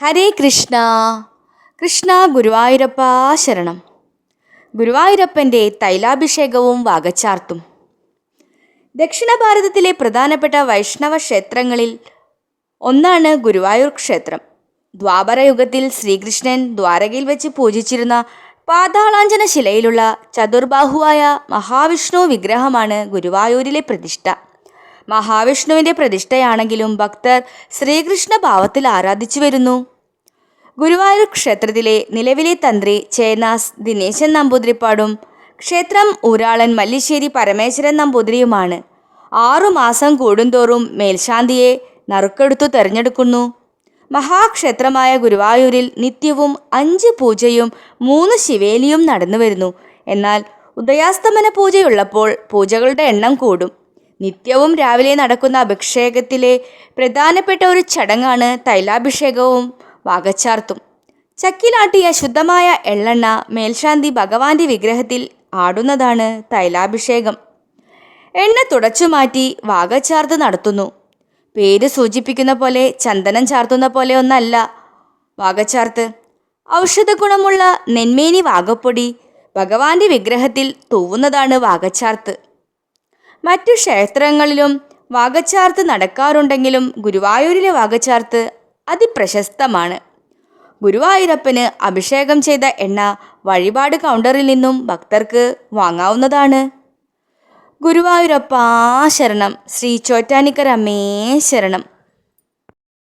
ഹരേ കൃഷ്ണ. കൃഷ്ണ ഗുരുവായൂരപ്പ ശരണം. ഗുരുവായൂരപ്പന്റെ തൈലാഭിഷേകവും വാകച്ചാർത്തും ദക്ഷിണ ഭാരതത്തിലെ പ്രധാനപ്പെട്ട വൈഷ്ണവ ക്ഷേത്രങ്ങളിൽ ഒന്നാണ് ഗുരുവായൂർ ക്ഷേത്രം. ദ്വാപരയുഗത്തിൽ ശ്രീകൃഷ്ണൻ ദ്വാരകയിൽ വെച്ച് പൂജിച്ചിരുന്ന പാതാളാഞ്ജന ശിലയിലുള്ള ചതുർബാഹുവായ മഹാവിഷ്ണു വിഗ്രഹമാണ് ഗുരുവായൂരിലെ പ്രതിഷ്ഠ. മഹാവിഷ്ണുവിന്റെ പ്രതിഷ്ഠയാണെങ്കിലും ഭക്തർ ശ്രീകൃഷ്ണ ഭാവത്തിൽ ആരാധിച്ചു വരുന്നു. ഗുരുവായൂർ ക്ഷേത്രത്തിലെ നിലവിലെ തന്ത്രി ചേനാസ് ദിനേശൻ നമ്പൂതിരിപ്പാടും ക്ഷേത്രം ഊരാളൻ മല്ലിശ്ശേരി പരമേശ്വരൻ നമ്പൂതിരിയുമാണ്. ആറുമാസം കൂടുന്തോറും മേൽശാന്തിയെ നറുക്കെടുത്തു തെരഞ്ഞെടുക്കുന്നു. മഹാക്ഷേത്രമായ ഗുരുവായൂരിൽ നിത്യവും അഞ്ച് പൂജയും മൂന്ന് ശിവേലിയും നടന്നു വരുന്നു എന്നാൽ ഉദയാസ്തമന പൂജയുള്ളപ്പോൾ പൂജകളുടെ എണ്ണം കൂടും. നിത്യവും രാവിലെ നടക്കുന്ന അഭിഷേകത്തിലെ പ്രധാനപ്പെട്ട ഒരു ചടങ്ങാണ് തൈലാഭിഷേകവും വാകച്ചാർത്തും ചക്കിലാട്ടിയ ശുദ്ധമായ എള്ളെണ്ണ മേൽശാന്തി ഭഗവാന്റെ വിഗ്രഹത്തിൽ ആടുന്നതാണ് തൈലാഭിഷേകം. എണ്ണ തുടച്ചു മാറ്റി വാകച്ചാർത്ത് നടത്തുന്നു. പേര് സൂചിപ്പിക്കുന്ന പോലെ ചന്ദനം ചാർത്തുന്ന പോലെ ഒന്നല്ല വാകച്ചാർത്ത് ഔഷധ ഗുണമുള്ള നെന്മേനി വാകപ്പൊടി ഭഗവാന്റെ വിഗ്രഹത്തിൽ തൂവുന്നതാണ് വാകച്ചാർത്ത് മറ്റു ക്ഷേത്രങ്ങളിലും വാകച്ചാർത്ത് നടക്കാറുണ്ടെങ്കിലും ഗുരുവായൂരിലെ വാകച്ചാർത്ത് അതിപ്രശസ്തമാണ്. ഗുരുവായൂരപ്പന് അഭിഷേകം ചെയ്ത എണ്ണ വഴിപാട് കൗണ്ടറിൽ നിന്നും ഭക്തർക്ക് വാങ്ങാവുന്നതാണ്. ഗുരുവായൂരപ്പാ ശരണം ശ്രീ ചോറ്റാനിക്കരമ്മേ ശരണം.